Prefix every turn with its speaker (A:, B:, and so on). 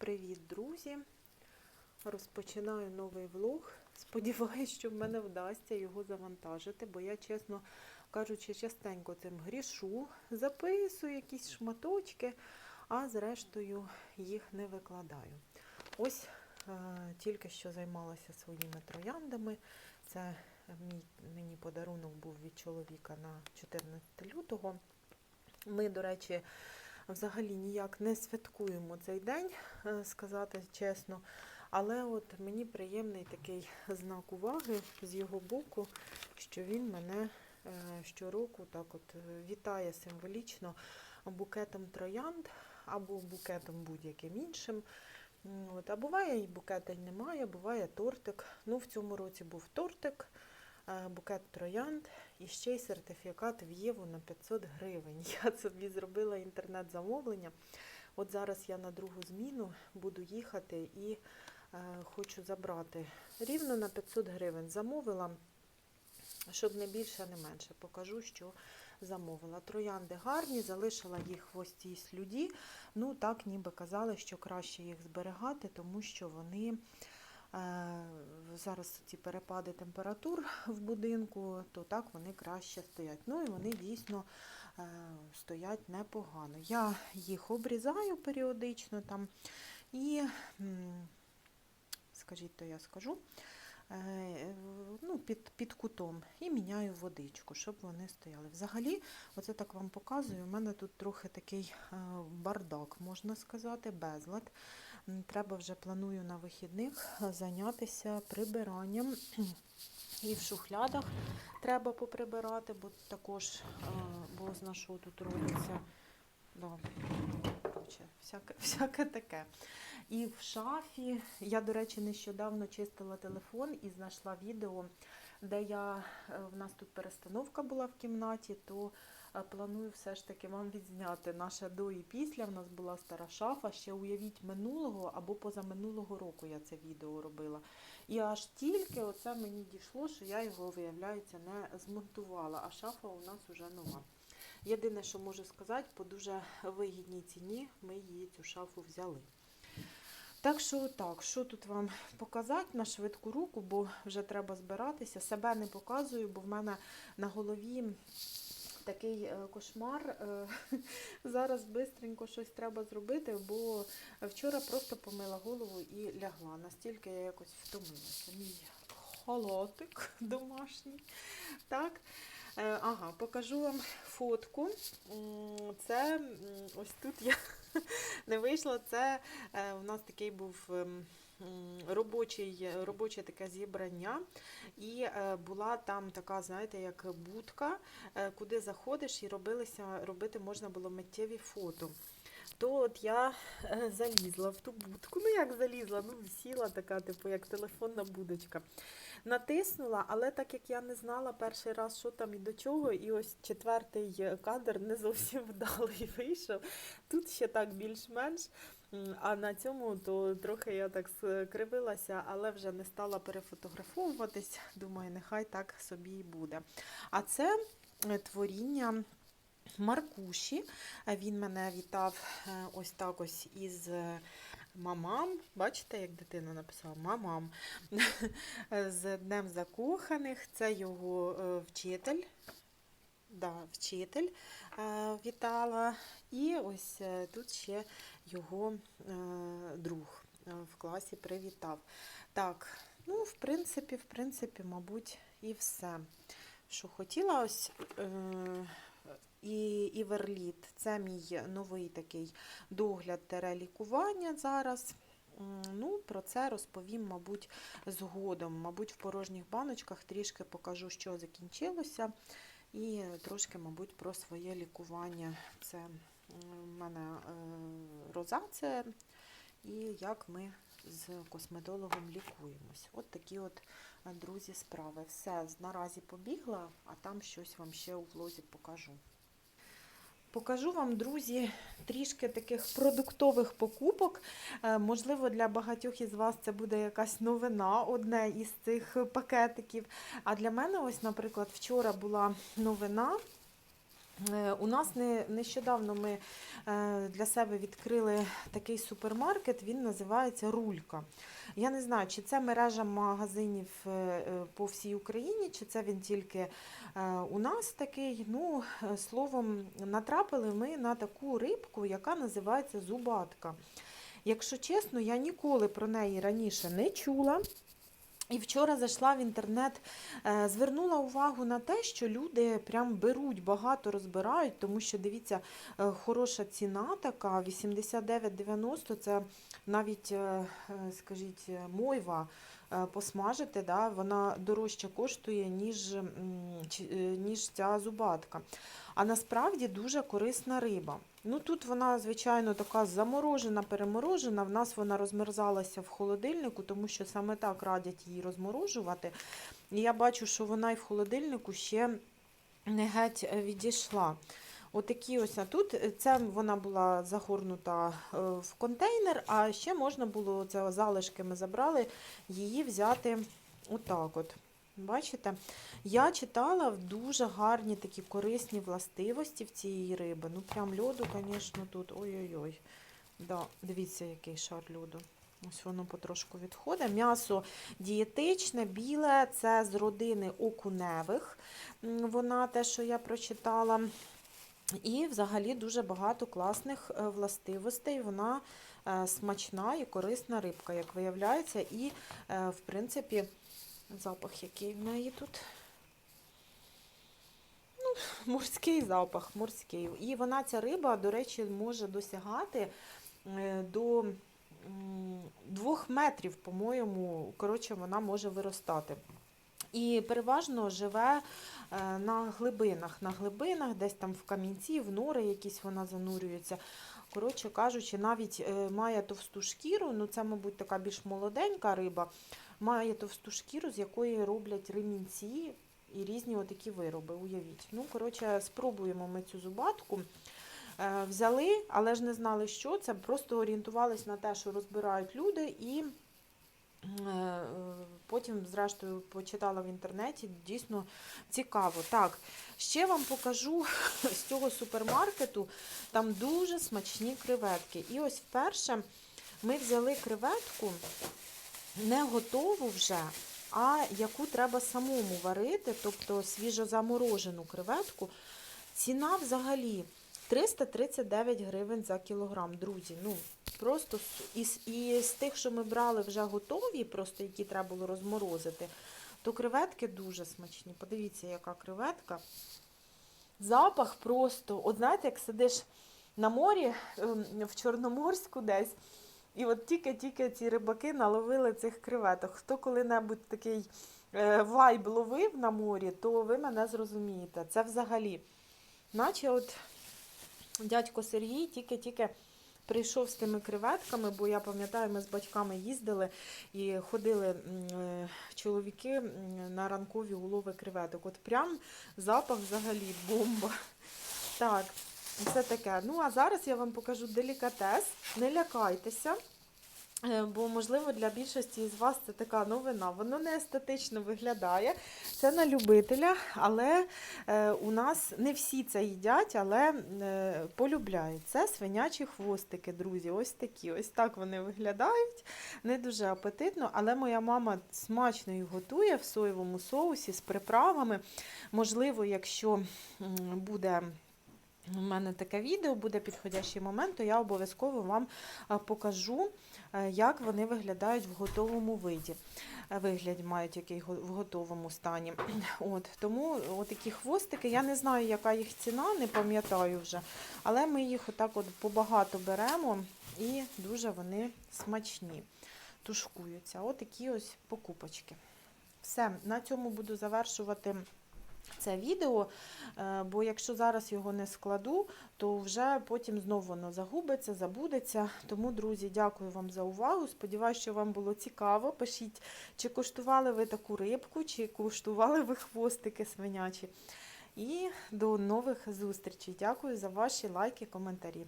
A: Привіт, друзі! Розпочинаю новий влог. Сподіваюсь, що в мене вдасться його завантажити, бо я, чесно кажучи, частенько цим грішу, записую якісь шматочки, а зрештою їх не викладаю. Ось е, тільки що займалася своїми трояндами. Це мій, мені подарунок був від чоловіка на 14 лютого. Ми, до речі, взагалі ніяк не святкуємо цей день, е, сказати чесно. Але от мені приємний такий знак уваги з його боку, що він мене е, щороку так от е, вітає символічно букетом троянд або букетом будь-яким іншим. От. А буває і букета немає, буває тортик. Ну, в цьому році був тортик, букет троянд і ще й сертифікат в Єву на 500 гривень. Я собі зробила інтернет-замовлення. От зараз я на другу зміну буду їхати і е, хочу забрати рівно на 500 гривень. Замовила, щоб не більше, не менше. Покажу, що замовила. Троянди гарні, залишила їх в ось цій слюді. Ну, так ніби казали, що краще їх зберігати, тому що вони. Е, Зараз ці перепади температур в будинку, то так вони краще стоять. Ну і вони дійсно е, стоять непогано. Я їх обрізаю періодично там і, скажіть, то я скажу, е, ну, під, під кутом і міняю водичку, щоб вони стояли. Взагалі, оце так вам показую, у мене тут трохи такий бардак, можна сказати, безлад. Треба вже планую на вихідних зайнятися прибиранням. І в шухлядах треба поприбирати, бо також е, бозна що тут робиться. Да. Всяке, всяке таке. І в шафі. Я, до речі, нещодавно чистила телефон і знайшла відео, де я е, в нас тут перестановка була в кімнаті, то е, планую все ж таки вам відзняти наше до і після. В нас була стара шафа. Ще уявіть минулого або позаминулого року я це відео робила. І аж тільки оце мені дійшло, що я його, виявляється, не змонтувала, а шафа у нас вже нова. Єдине, що можу сказати, по дуже вигідній ціні ми її цю шафу взяли. Так що так, що тут вам показати на швидку руку, бо вже треба збиратися. Себе не показую, бо в мене на голові такий е, кошмар. Е, Зараз швидко щось треба зробити, бо вчора просто помила голову і лягла. Настільки я якось втомилася. Мій холотик домашній. Так. Е, Ага, покажу вам фотку. Це ось тут я не вийшло. Це е, у нас такий був ем, робочий, робоче таке зібрання. І е, була там така, знаєте, як будка, е, куди заходиш і робилися, робити можна було миттєві фото. То от я е, залізла в ту будку. Ну як залізла? Ну, сіла така, типу, як телефонна будочка. Натиснула, але так як я не знала перший раз, що там і до чого, і ось четвертий е, кадр не зовсім вдалий вийшов. Тут ще так більш-менш. А на цьому то трохи я так скривилася, але вже не стала перефотографовуватись. Думаю, нехай так собі і буде. А це е, творіння Маркуші. Він мене вітав е, ось так ось із е, мамам. Бачите, як дитина написала мамам. З Днем Закоханих. Це його е, вчитель. Да, вчитель вітала. І ось тут ще його друг в класі привітав. Так, ну, в принципі, в принципі, мабуть, і все. Що хотіла ось. І Іверліт. Це мій новий такий догляд лікування зараз. Ну, про це розповім, мабуть, згодом. Мабуть, в порожніх баночках трішки покажу, що закінчилося. І трошки, мабуть, про своє лікування. Це в мене е, розація і як ми з косметологом лікуємось. От такі от, е, друзі, справи. Все, наразі побігла, а там щось вам ще у влозі покажу. Покажу вам, друзі, трішки таких продуктових покупок. Е, Можливо, для багатьох із вас це буде якась новина, одне із цих пакетиків. А для мене, ось, наприклад, вчора була новина. Е, У нас не, нещодавно ми е, для себе відкрили такий супермаркет, він називається Рулька. Я не знаю, чи це мережа магазинів е, по всій Україні, чи це він тільки у нас такий. Ну, словом, натрапили ми на таку рибку, яка називається зубатка. Якщо чесно, я ніколи про неї раніше не чула. І вчора зайшла в інтернет, е, звернула увагу на те, що люди прям беруть, багато розбирають, тому що дивіться, е, хороша ціна така, 89,90 це навіть, е, скажіть, мойва посмажити, да, вона дорожче коштує, ніж, ніж ця зубатка. А насправді дуже корисна риба. Ну тут вона, звичайно, така заморожена, переморожена. В нас вона розмерзалася в холодильнику, тому що саме так радять її розморожувати. І я бачу, що вона і в холодильнику ще не геть е, відійшла. Отакі ось, а тут це вона була загорнута е, в контейнер, а ще можна було це залишки ми забрали, її взяти отак от. Бачите? Я читала дуже гарні такі корисні властивості в цієї риби. Ну, прям льоду, звісно, тут. Ой-ой-ой. Да, дивіться, який шар льоду. Ось воно потрошку відходить. М'ясо дієтичне, біле, це з родини окуневих. Вона те, що я прочитала. І взагалі дуже багато класних е, властивостей. Вона е, смачна і корисна рибка, як виявляється. І, е, в принципі, запах який в неї тут. Ну, морський запах, морський. І вона, ця риба, до речі, може досягати е, до двох метрів, по-моєму, коротше, вона може виростати. І переважно живе е, на глибинах, на глибинах, десь там в камінці, в нори якісь вона занурюється. Коротше кажучи, навіть е, має товсту шкіру, ну це, мабуть, така більш молоденька риба, має товсту шкіру, з якої роблять ремінці і різні отакі вироби, уявіть. Ну, коротше, спробуємо ми цю зубатку. Е, Взяли, але ж не знали, що це. Просто орієнтувались на те, що розбирають люди, і е, потім, зрештою, почитала в інтернеті. Дійсно цікаво. Так, ще вам покажу з цього супермаркету. Там дуже смачні креветки. І ось вперше ми взяли креветку не готову вже, а яку треба самому варити, тобто свіжозаморожену креветку. Ціна взагалі 339 гривень за кілограм, друзі. Ну, просто с- і, з- тих, що ми брали вже готові, просто які треба було розморозити, то креветки дуже смачні. Подивіться, яка креветка. Запах просто, от знаєте, як сидиш на морі ем, в Чорноморську десь, і от тільки-тільки ці рибаки наловили цих креветок. Хто коли-небудь такий е, вайб ловив на морі, то ви мене зрозумієте. Це взагалі. Наче от дядько Сергій тільки-тільки прийшов з тими креветками, бо я пам'ятаю, ми з батьками їздили і ходили е, чоловіки на ранкові улови креветок. От прям запах взагалі бомба. Так, це таке. Ну, а зараз я вам покажу делікатес. Не лякайтеся. е, Бо, можливо, для більшості з вас це така новина. Воно не естетично виглядає. Це на любителя, але е, у нас не всі це їдять, але е, полюбляють. Це свинячі хвостики, друзі. Ось такі. Ось так вони виглядають. Не дуже апетитно, але моя мама смачно їх готує в соєвому соусі з приправами. Можливо, якщо буде. У мене таке відео буде підходящий момент, то я обов'язково вам покажу, е, як вони виглядають в готовому виді. Е, Вигляд мають який в готовому стані. От, тому такі хвостики, я не знаю, яка їх ціна, не пам'ятаю вже, але ми їх отак от побагато беремо і дуже вони смачні, тушкуються. Отакі ось покупочки. Все, на цьому буду завершувати це відео, е, бо якщо зараз його не складу, то вже потім знову воно загубиться, забудеться. Тому, друзі, дякую вам за увагу. Сподіваюся, що вам було цікаво. Пишіть, чи куштували ви таку рибку, чи куштували ви хвостики свинячі. І до нових зустрічей. Дякую за ваші лайки, коментарі.